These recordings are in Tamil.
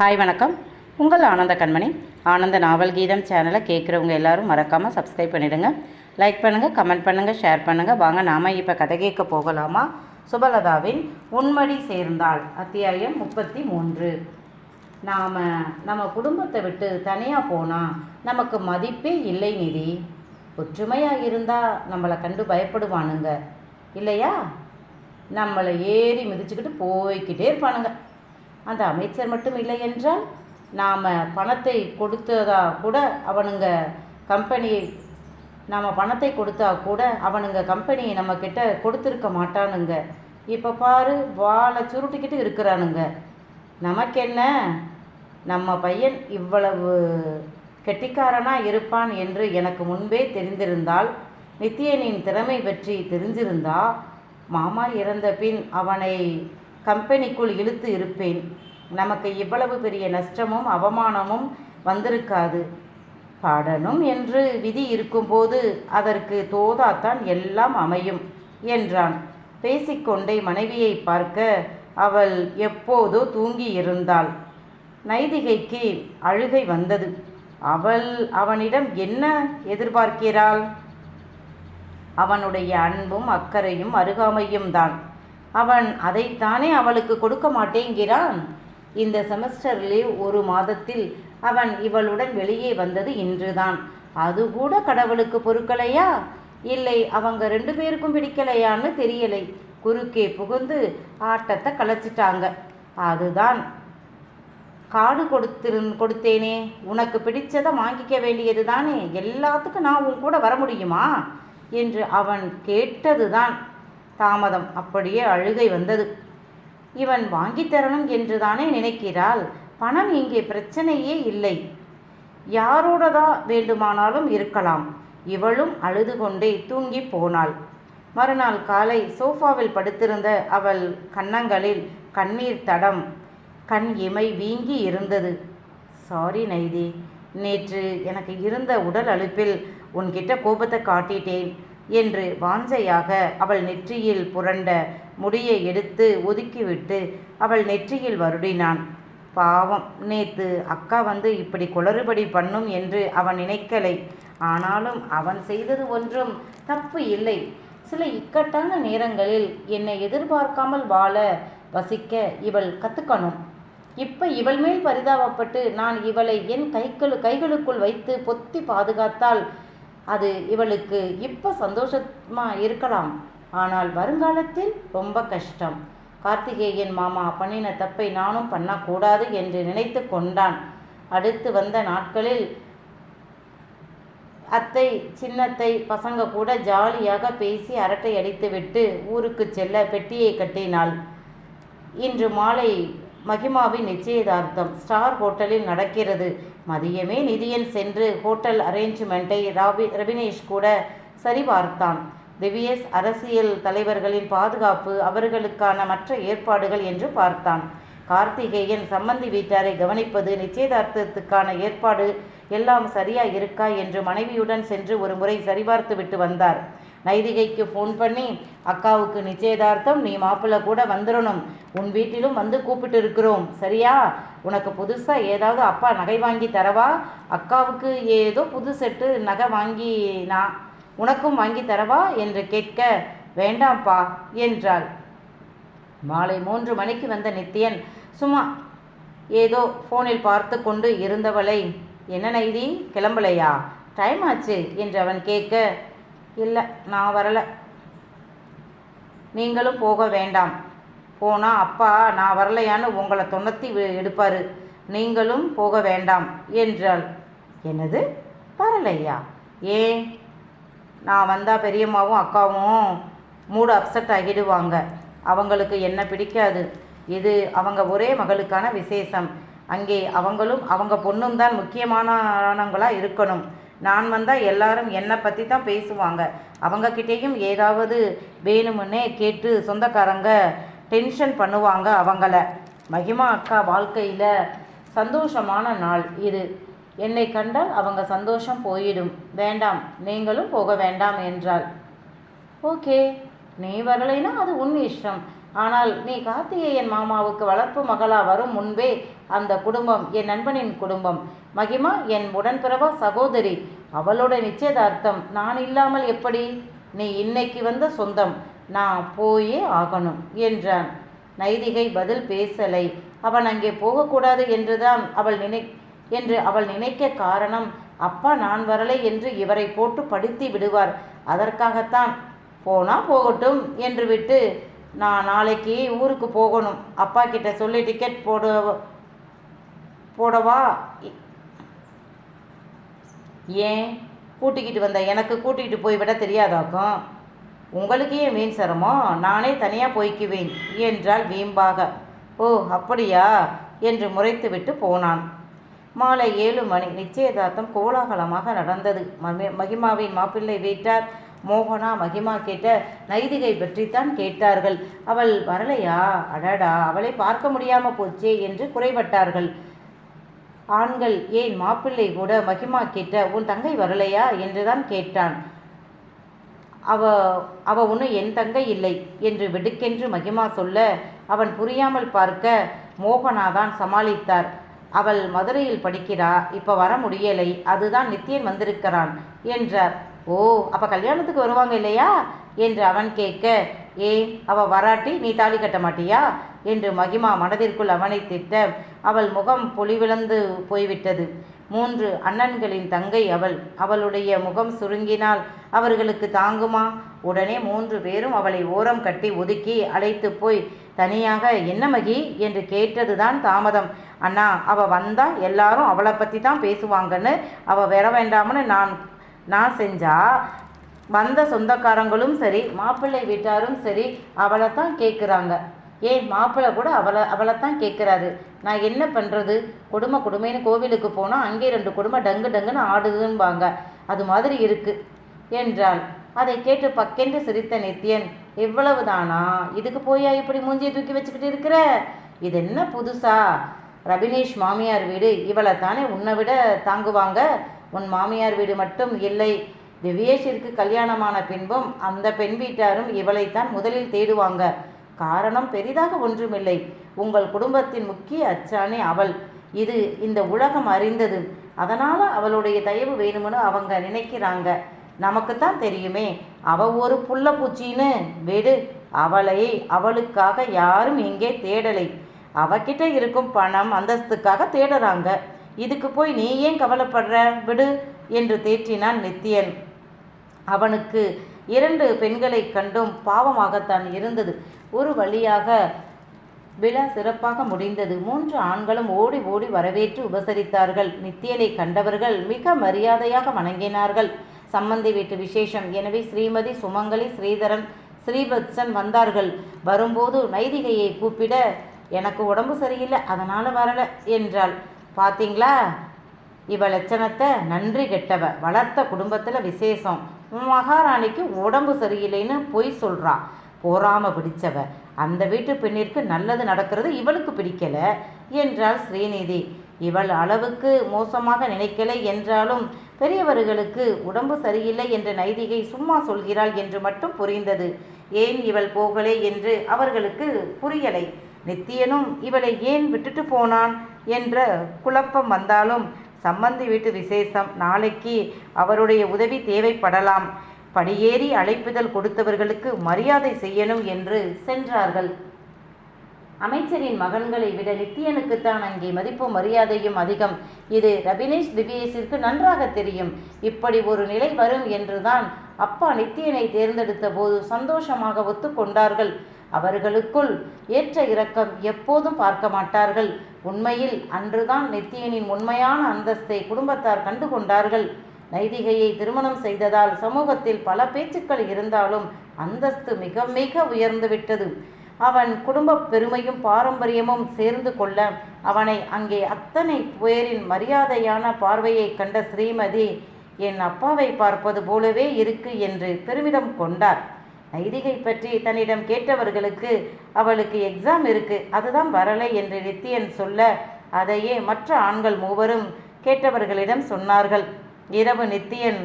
ஹாய் வணக்கம். உங்கள் ஆனந்த கண்மணி. ஆனந்த நாவல் கீதம் சேனலை கேட்குறவங்க எல்லோரும் மறக்காமல் சப்ஸ்கிரைப் பண்ணிடுங்க. லைக் பண்ணுங்கள் கமெண்ட் பண்ணுங்கள் ஷேர் பண்ணுங்கள் வாங்க நாம் இப்போ கதை கேட்க போகலாமா? சுபலதாவின் உண்மடி சேர்ந்தாள் அத்தியாயம் முப்பத்தி மூன்று. நாம் நம்ம குடும்பத்தை விட்டு தனியாக போனால் நமக்கு மதிப்பே இல்லை நிதி. ஒற்றுமையாக இருந்தால் நம்மளை கண்டு பயப்படுவானுங்க. இல்லையா? நம்மளை ஏறி மிதிச்சுக்கிட்டு போய்கிட்டே இருப்பானுங்க. அந்த அமைச்சர் மட்டும் இல்லை என்றால் நாம் பணத்தை கொடுத்ததா கூட அவனுங்க கம்பெனியை நாம் பணத்தை கொடுத்தா கூட அவனுங்க கம்பெனியை நம்மக்கிட்ட கொடுத்துருக்க மாட்டானுங்க. இப்போ பாரு வாழை சுருட்டிக்கிட்டு இருக்கிறானுங்க. நமக்கென்ன? நம்ம பையன் இவ்வளவு கெட்டிக்காரனாக இருப்பான் என்று எனக்கு முன்பே தெரிந்திருந்தால் நித்தியனின் திறமை பற்றி தெரிஞ்சிருந்தா மாமா இறந்த பின் அவனை கம்பெனிக்குள் இழுத்து இருப்பேன். நமக்கு இவ்வளவு பெரிய நஷ்டமும் அவமானமும் வந்திருக்காது. பாடணும் என்று விதி இருக்கும்போது அதற்கு தோதாத்தான் எல்லாம் அமையும் என்றான். பேசிக்கொண்டே மனைவியை பார்க்க அவள் எப்போதோ தூங்கி இருந்தாள் நைதிகைக்கு அழுகை வந்தது. அவள் அவனிடம் என்ன எதிர்பார்க்கிறாள்? அவனுடைய அன்பும் அக்கறையும் அருகாமையும் தான் அவன் அதைத்தானே அவளுக்கு கொடுக்க மாட்டேங்கிறான். இந்த செமஸ்டர் லீவ் ஒரு மாதத்தில் அவன் இவளுடன் வெளியே வந்தது இன்றுதான். அது கூட கடவுளுக்கு பொறுக்கலையா? இல்லை அவங்க ரெண்டு பேருக்கும் பிடிக்கலையான்னு தெரியலை. குறுக்கே புகுந்து ஆட்டத்தை கலைச்சிட்டாங்க. அதுதான். காடு கொடுத்திரு கொடுத்தேனே. உனக்கு பிடிச்சதை வாங்கிக்க வேண்டியது தானே எல்லாத்துக்கும் நான் உன் கூட வர முடியுமா? என்று அவன் கேட்டதுதான். தாமதம். அப்படியே அழுகை வந்தது. இவன் வாங்கித்தரணும் என்று தானே நினைக்கிறாள்? பணம் இங்கே பிரச்சனையே இல்லை. யாரோடதா வேண்டுமானாலும் இருக்கலாம். இவளும் அழுது கொண்டே தூங்கி போனாள். மறுநாள் காலை சோஃபாவில் படுத்திருந்த அவள் கன்னங்களில் கண்ணீர் தடம் கண் இமை வீங்கி இருந்தது. சாரி நைதி நேற்று எனக்கு இருந்த உடல் அழுப்பில் உன்கிட்ட கோபத்தை காட்டிட்டேன். என்று வாஞ்சையாக அவள் நெற்றியில் புரண்ட முடியை எடுத்து ஒதுக்கிவிட்டு அவள் நெற்றியில் வருடினான். பாவம் நேத்து அக்கா வந்து இப்படி குளறுபடி பண்ணும் என்று அவன் நினைக்கலை. ஆனாலும் அவன் செய்தது ஒன்றும் தப்பு இல்லை. சில இக்கட்டான நேரங்களில் என்னை எதிர்பார்க்காமல் வாழ வசிக்க இவள் கற்றுக்கணும் இப்போ இவள் மேல் பரிதாபப்பட்டு நான் இவளை என் கைகள் கைகளுக்குள் வைத்து பொத்தி பாதுகாத்தால் அது இவளுக்கு இப்போ சந்தோஷமாக இருக்கலாம். ஆனால் வருங்காலத்தில் ரொம்ப கஷ்டம். கார்த்திகேயன் மாமா பண்ணின தப்பை நானும் பண்ணக்கூடாது என்று நினைத்து கொண்டான். அடுத்து வந்த நாட்களில் அத்தை சின்னத்தை பசங்க கூட ஜாலியாக பேசி அரட்டை அடித்துவிட்டு ஊருக்கு செல்ல பெட்டியை கட்டினாள். இன்று மாலை மகிமாவின் நிச்சயதார்த்தம். ஸ்டார் ஹோட்டலில் நடக்கிறது. மதியமே நிதியன் சென்று ஹோட்டல் அரேஞ்ச்மெண்ட்டை ராபி ரபினேஷ் கூட சரிபார்த்தான். திவ்யஸ் அரசியல் தலைவர்களின் பாதுகாப்பு அவர்களுக்கான மற்ற ஏற்பாடுகள் என்று பார்த்தான். கார்த்திகேயன் சம்மந்தி வீட்டாரை கவனிப்பது நிச்சயதார்த்தத்துக்கான ஏற்பாடு எல்லாம் சரியா இருக்கா என்று மனைவியுடன் சென்று ஒரு முறை சரிபார்த்து விட்டு வந்தார். நைதிகைக்கு ஃபோன் பண்ணி அக்காவுக்கு நிச்சயதார்த்தம் நீ மாப்பிள்ளை கூட வந்துடணும் உன் வீட்டிலும் வந்து கூப்பிட்டு இருக்கிறோம். சரியா? உனக்கு புதுசாக ஏதாவது அப்பா நகை வாங்கி தரவா? அக்காவுக்கு ஏதோ புது செட்டு நகை வாங்கி நான் உனக்கும் வாங்கி தரவா? என்று கேட்க வேண்டாம்ப்பா என்றாள். மாலை மூன்று மணிக்கு வந்த நித்தியன் சும்மா ஏதோ ஃபோனில் பார்த்து கொண்டு இருந்தவளை. என்ன நைதி? கிளம்பலையா? டைம் ஆச்சு என்று அவன் கேட்க இல்லை நான் வரலை. நீங்களும் போக வேண்டாம். போனால் அப்பா நான் வரலையான்னு உங்களை தொண்ணத்தி எடுப்பார். நீங்களும் போக வேண்டாம் என்றாள். என்னது? வரலையா? ஏன்? நான் வந்தால் பெரியம்மாவும் அக்காவும் மூடு அப்செட் ஆகிடுவாங்க. அவங்களுக்கு என்ன பிடிக்காது. இது அவங்க ஒரே மகளுக்கான விசேஷம். அங்கே அவங்களும் அவங்க பொண்ணும் தான் முக்கியமானவங்களாக இருக்கணும். நான் வந்தால் எல்லாரும் என்னை பற்றி தான் பேசுவாங்க. அவங்கக்கிட்டேயும் ஏதாவது வேணுமுன்னே கேட்டு சொந்தக்காரங்க டென்ஷன் பண்ணுவாங்க அவங்கள. மகிமா அக்கா வாழ்க்கையில் சந்தோஷமான நாள் இது. என்னை கண்டால் அவங்க சந்தோஷம் போயிடும். வேண்டாம் நீங்களும் போக வேண்டாம் என்றாள். ஓகே நீ வரலைன்னா அது உன் இஷ்டம். ஆனால் நீ கார்த்திகேயன் மாமாவுக்கு வளர்ப்பு மகளா வரும் முன்பே அந்த குடும்பம் என் நண்பனின் குடும்பம். மகிமா என் உடன்பிறவா சகோதரி. அவளோட நிச்சயதார்த்தம் நான் இல்லாமல் எப்படி? நீ இன்னைக்கு வந்த சொந்தம். நான் போயே ஆகணும் என்றான். நைதிகை பதில் பேசலை. அவன் அங்கே போகக்கூடாது என்றுதான் அவள் நினை என்று அவள் நினைக்க காரணம் அப்பா நான் வரலை என்று இவரை போட்டு படுத்தி விடுவார். அதற்காகத்தான் போனா போகட்டும் என்று விட்டு நான் நாளைக்கு ஊருக்கு போகணும். அப்பா கிட்ட சொல்லி டிக்கெட் போட போடவா? ஏன்? கூட்டிக்கிட்டு வந்த எனக்கு கூட்டிகிட்டு போய் விட தெரியாதாக்கும்? உங்களுக்கு ஏன் வீண் சிரமம்? நானே தனியாக போய்க்குவேன் என்றால் வீம்பாக. ஓ அப்படியா? என்று முறைத்துவிட்டு போனான். மாலை ஏழு மணி. நிச்சயதார்த்தம் கோலாகலமாக நடந்தது. மகிமாவின் மாப்பிள்ளை வீட்டார் மோகனா மகிமா கேட்ட நைதிகை பற்றித்தான் கேட்டார்கள். அவள் வரலையா? அடடா அவளை பார்க்க முடியாம போச்சே என்று குறைபட்டார்கள். ஆண்கள் ஏன் மாப்பிள்ளை கூட மகிமா கேட்ட உன் தங்கை வரலையா? என்றுதான் கேட்டான். அவ அவ ஒன்று என் தங்கை இல்லை என்று வெடுக்கென்று மகிமா சொல்ல அவன் புரியாமல் பார்க்க மோகனாதான் சமாளித்தார். அவள் மதுரையில் படிக்கிறா இப்போ வர முடியலை அதுதான் நித்தியன் வந்திருக்கிறான் என்றார். ஓ அப்போ கல்யாணத்துக்கு வருவாங்க இல்லையா? என்று அவன் கேட்க ஏ அவ வராட்டி நீ தாலி கட்ட மாட்டியா? என்று மகிமா மனதிற்குள் அவனை திட்ட அவள் முகம் பொலிவிழந்து போய்விட்டது. மூன்று அண்ணன்களின் தங்கை அவள். அவளுடைய முகம் சுருங்கினால் அவர்களுக்கு தாங்குமா? உடனே மூன்று பேரும் அவளை ஓரம் கட்டி ஒதுக்கி அழைத்து போய் தனியாக என்ன மகி? என்று கேட்டதுதான் தாமதம். அண்ணா அவ வந்தா எல்லாரும் அவளை பற்றி தான் பேசுவாங்கன்னு அவ வர வேண்டாம்னு நான் நான் செஞ்சால் வந்த சொந்தக்காரங்களும் சரி மாப்பிள்ளை வீட்டாரும் சரி அவளை தான் கேட்குறாங்க ஏன் மாப்பிள்ளை கூட அவளை அவளை தான் கேட்குறாரு நான் என்ன பண்ணுறது குடும்ப கொடுமைன்னு கோவிலுக்கு போனால் அங்கே ரெண்டு குடும்பம் டங்கு டங்குன்னு ஆடுதுன்பாங்க. அது மாதிரி இருக்குது என்றாள். அதை கேட்டு பக்கென்று சிரித்த நித்யன் இவ்வளவுதானா? இதுக்கு போயா இப்படி மூஞ்சியை தூக்கி வச்சுக்கிட்டு இருக்கிற? இது என்ன புதுசா? ரபினேஷ் மாமியார் வீடு இவளை தானே உன்னை விட தாங்குவாங்க? உன் மாமியார் வீடு மட்டும் இல்லை. திவ்யேஷிற்கு கல்யாணமான பின்பும் அந்த பெண் வீட்டாரும் இவளைத்தான் முதலில் தேடுவாங்க. காரணம் பெரிதாக ஒன்றுமில்லை. உங்கள் குடும்பத்தின் முக்கிய அச்சானே அவள். இது இந்த உலகம் அறிந்தது. அதனால் அவளுடைய தயவு வேணும்னு அவங்க நினைக்கிறாங்க. நமக்குத்தான் தெரியுமே அவ ஒரு புள்ள பூச்சின்னு. விடு அவளை அவளுக்காக யாரும் இங்கே தேடலை. அவகிட்ட இருக்கும் பணம் அந்தஸ்துக்காக தேடுறாங்க. இதுக்கு போய் நீ ஏன் கவலைப்படுற? விடு என்று தேற்றினான் நித்தியன். அவனுக்கு இரண்டு பெண்களை கண்டும் பாவமாகத்தான் இருந்தது. ஒரு வழியாக விழா சிறப்பாக முடிந்தது. மூன்று ஆண்களும் ஓடி ஓடி வரவேற்று உபசரித்தார்கள். நித்தியனை கண்டவர்கள் மிக மரியாதையாக வணங்கினார்கள். சம்மந்தி வீட்டு விசேஷம். எனவே ஸ்ரீமதி சுமங்கலி ஸ்ரீதரன் ஸ்ரீபத்சன் வந்தார்கள். வரும்போது நைதிகையை கூப்பிட எனக்கு உடம்பு சரியில்லை அதனால் வரல என்றாள். பார்த்தீங்களா இவ லட்சணத்தை நன்றி கெட்டவ வளர்த்த குடும்பத்தில் விசேஷம். உன் மகாராணிக்கு உடம்பு சரியில்லைன்னு பொய் சொல்கிறா போராம பிடிச்சவ அந்த வீட்டு பெண்ணிற்கு நல்லது நடக்கிறது இவளுக்கு பிடிக்கல என்றாள் ஸ்ரீநிதி. இவள் அளவுக்கு மோசமாக நினைக்கலை என்றாலும் பெரியவர்களுக்கு உடம்பு சரியில்லை என்ற நைதிகை சும்மா சொல்கிறாள் என்று மட்டும் புரிந்தது. ஏன் இவள் போகலே என்று அவர்களுக்கு புரியலை. நித்தியனும் இவளை ஏன் விட்டுட்டு போனான் என்ற குழப்பம் வந்தாலும் சம்பந்தி வீட்டு விசேஷம் நாளைக்கு அவருடைய உதவி தேவைப்படலாம். படியேறி அழைப்புதல் கொடுத்தவர்களுக்கு மரியாதை செய்யணும் என்று சென்றார்கள். அமைச்சரின் மகன்களை விட நித்தியனுக்குத்தான் அங்கே மதிப்பும் மரியாதையும் அதிகம். இது ரபினேஷ் திவ்யேசிற்கு நன்றாக தெரியும். இப்படி ஒரு நிலை வரும் என்றுதான் அப்பா நித்தியனை தேர்ந்தெடுத்த போது சந்தோஷமாக ஒத்துக்கொண்டார்கள். அவர்களுக்குள் ஏற்ற இறக்கம் எப்போதும் பார்க்க மாட்டார்கள். உண்மையில் அன்றுதான் நித்தியனின் உண்மையான அந்தஸ்தை குடும்பத்தார் கண்டுகொண்டார்கள். நைதிகையை திருமணம் செய்ததால் சமூகத்தில் பல பேச்சுக்கள் இருந்தாலும் அந்தஸ்து மிக மிக உயர்ந்துவிட்டது. அவன் குடும்ப பெருமையும் பாரம்பரியமும் சேர்ந்து கொள்ள அவனை அங்கே அத்தனை பேரின் மரியாதையான பார்வையை கண்ட ஸ்ரீமதி என் அப்பாவை பார்ப்பது போலவே இருக்கு என்று பெருமிதம் கொண்டார். நைதிகை பற்றி தன்னிடம் கேட்டவர்களுக்கு அவளுக்கு எக்ஸாம் இருக்கு அதுதான் வரலை என்று நித்தியன் சொல்ல அதையே மற்ற ஆண்கள் மூவரும் கேட்டவர்களிடம் சொன்னார்கள். இரவு நித்தியன்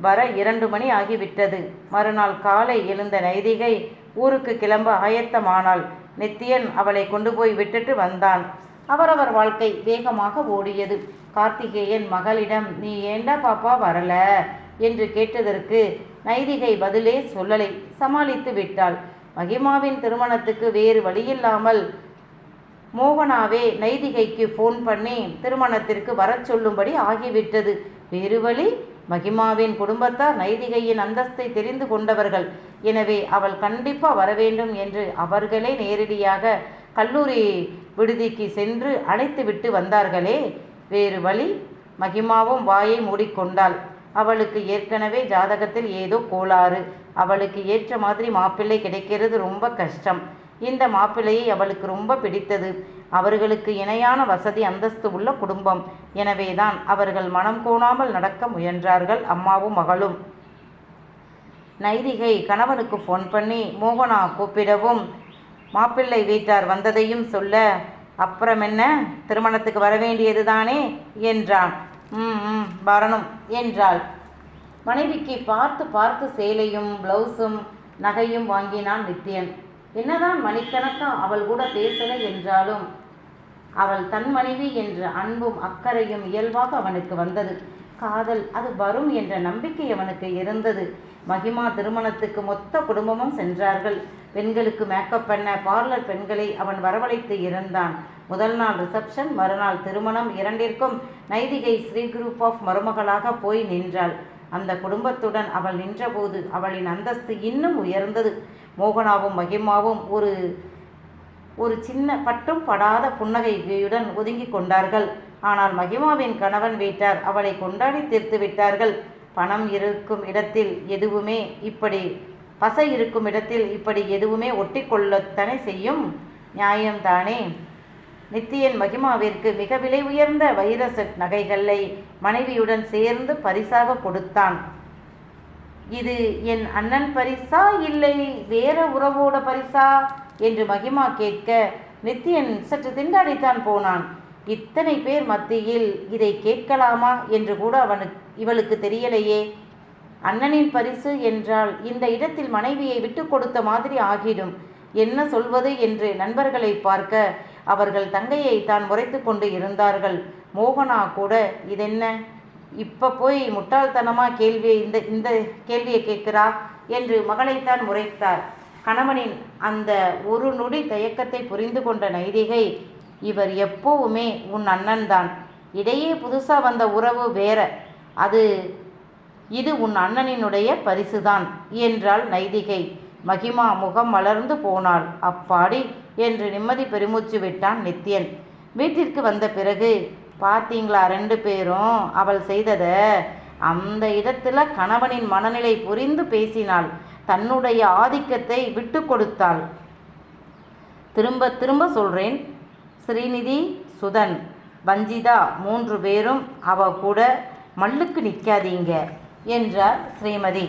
வர இரண்டு மணி ஆகிவிட்டது. மறுநாள் காலை எழுந்த நைதிகை ஊருக்கு கிளம்ப ஆயத்தமானாள். நித்தியன் அவளை கொண்டு போய் விட்டுட்டு வந்தான். அவரவர் வாழ்க்கை வேகமாக ஓடியது. கார்த்திகேயன் மகளிடம் நீ ஏண்டா பாப்பா வரல? என்று கேட்டதற்கு நைதிகை பதிலே சொல்லலை. சமாளித்து விட்டாள். மகிமாவின் திருமணத்துக்கு வேறு வழியில்லாமல் மோகனாவே நைதிகைக்கு ஃபோன் பண்ணி திருமணத்திற்கு வரச் சொல்லும்படி ஆகிவிட்டது. வேறு வழி? மகிமாவின் குடும்பத்தார் நைதிகையின் அந்தஸ்தை தெரிந்து கொண்டவர்கள். எனவே அவள் கண்டிப்பாக வரவேண்டும் என்று அவர்களே நேரடியாக கல்லூரி விடுதிக்கு சென்று அழைத்து விட்டு வந்தார்களே. வேறு வழி? மகிமாவும் வாயை மூடிக்கொண்டாள். அவளுக்கு ஏற்கனவே ஜாதகத்தில் ஏதோ கோளாறு. அவளுக்கு ஏற்ற மாதிரி மாப்பிள்ளை கிடைக்கிறது ரொம்ப கஷ்டம். இந்த மாப்பிள்ளையை அவளுக்கு ரொம்ப பிடித்தது. அவர்களுக்கு இணையான வசதி அந்தஸ்து உள்ள குடும்பம். எனவேதான் அவர்கள் மனம் கோணாமல் நடக்க முயன்றார்கள் அம்மாவும் மகளும். நைதிகை கணவனுக்கு ஃபோன் பண்ணி மோகனா கூப்பிடவும். மாப்பிள்ளை வீட்டார் வந்ததையும் சொல்ல. அப்புறம் என்ன? திருமணத்துக்கு வர வேண்டியது தானே என்றான். வரணும் என்றாள். மனைவிக்கு பார்த்து பார்த்து சேலையும் ப்ளவுஸும் நகையும் வாங்கினான் நித்யன். என்னதான் மணிக்கணக்கா அவள் கூட பேசலை என்றாலும் அவள் தன் மனைவி என்ற அன்பும் அக்கறையும் இயல்பாக அவனுக்கு வந்தது. காதல் அது வரும் என்ற நம்பிக்கை அவனுக்கு இருந்தது. மகிமா திருமணத்துக்கு மொத்த குடும்பமும் சென்றார்கள். பெண்களுக்கு மேக்கப் பண்ண பார்லர் பெண்களை அவன் வரவழைத்து இருந்தான். முதல் நாள் ரிசப்ஷன் மறுநாள் திருமணம் இரண்டிற்கும் நைதிகை ஸ்ரீ குரூப் ஆஃப் மருமகளாக போய் நின்றாள். அந்த குடும்பத்துடன் அவள் நின்றபோது அவளின் அந்தஸ்து இன்னும் உயர்ந்தது. மோகனாவும் மகிமாவும் ஒரு ஒரு சின்ன பட்டும் படாத புன்னகையுடன் ஒதுங்கி கொண்டார்கள். ஆனால் மகிமாவின் கணவன் வீட்டார் அவளை கொண்டாடி தீர்த்து விட்டார்கள். பணம் இருக்கும் இடத்தில் எதுவுமே இப்படி பசை இருக்கும் இடத்தில் இப்படி எதுவுமே ஒட்டி செய்யும்? நியாயம்தானே? நித்தியன் மகிமாவிற்கு மிக விலை உயர்ந்த வைர செட் நகைகளை மனைவியுடன் சேர்ந்து பரிசாக கொடுத்தான். இது என் அண்ணன் பரிசா இல்லை வேற உறவோட பரிசா? என்று மகிமா கேட்க நித்தியன் சற்று திண்டாடித்தான் போனான். இத்தனை பேர் மத்தியில் இதை கேட்கலாமா என்று கூட அவனுக்கு இவளுக்கு தெரியலையே. அண்ணனின் பரிசு என்றால் இந்த இடத்தில் மனைவியை விட்டு கொடுத்த மாதிரி ஆகிடும். என்ன சொல்வது என்று நண்பர்களை பார்க்க அவர்கள் தங்கையை தான் முறைத்து கொண்டு இருந்தார்கள். மோகனா கூட இதென்ன? இப்போ போய் முட்டாள்தனமாக கேள்வியை இந்த இந்த கேள்வியை கேட்கிறா? என்று மகளைத்தான் முறைத்தார். கணவனின் அந்த ஒரு நொடி தயக்கத்தை புரிந்து கொண்ட நைதிகை இவர் எப்போவுமே உன் அண்ணன் தான் இடையே புதுசாக வந்த உறவு வேற. அது இது உன் அண்ணனினுடைய பரிசுதான் என்றாள் நைதிகை. மகிமா முகம் மலர்ந்து போனாள். அப்பாடி என்று நிம்மதி பெருமூச்சு விட்டான் நித்யன் வீட்டிற்கு வந்த பிறகு பார்த்தீங்களா ரெண்டு பேரும்? அவள் செய்தத அந்த இடத்துல கணவனின் மனநிலை புரிந்து பேசினாள். தன்னுடைய ஆதிக்கத்தை விட்டு கொடுத்தாள். திரும்ப திரும்ப சொல்கிறேன் ஸ்ரீநிதி சுதன் வஞ்சிதா மூன்று பேரும் அவ கூட மல்லுக்கு நிற்காதீங்க என்றார் ஸ்ரீமதி.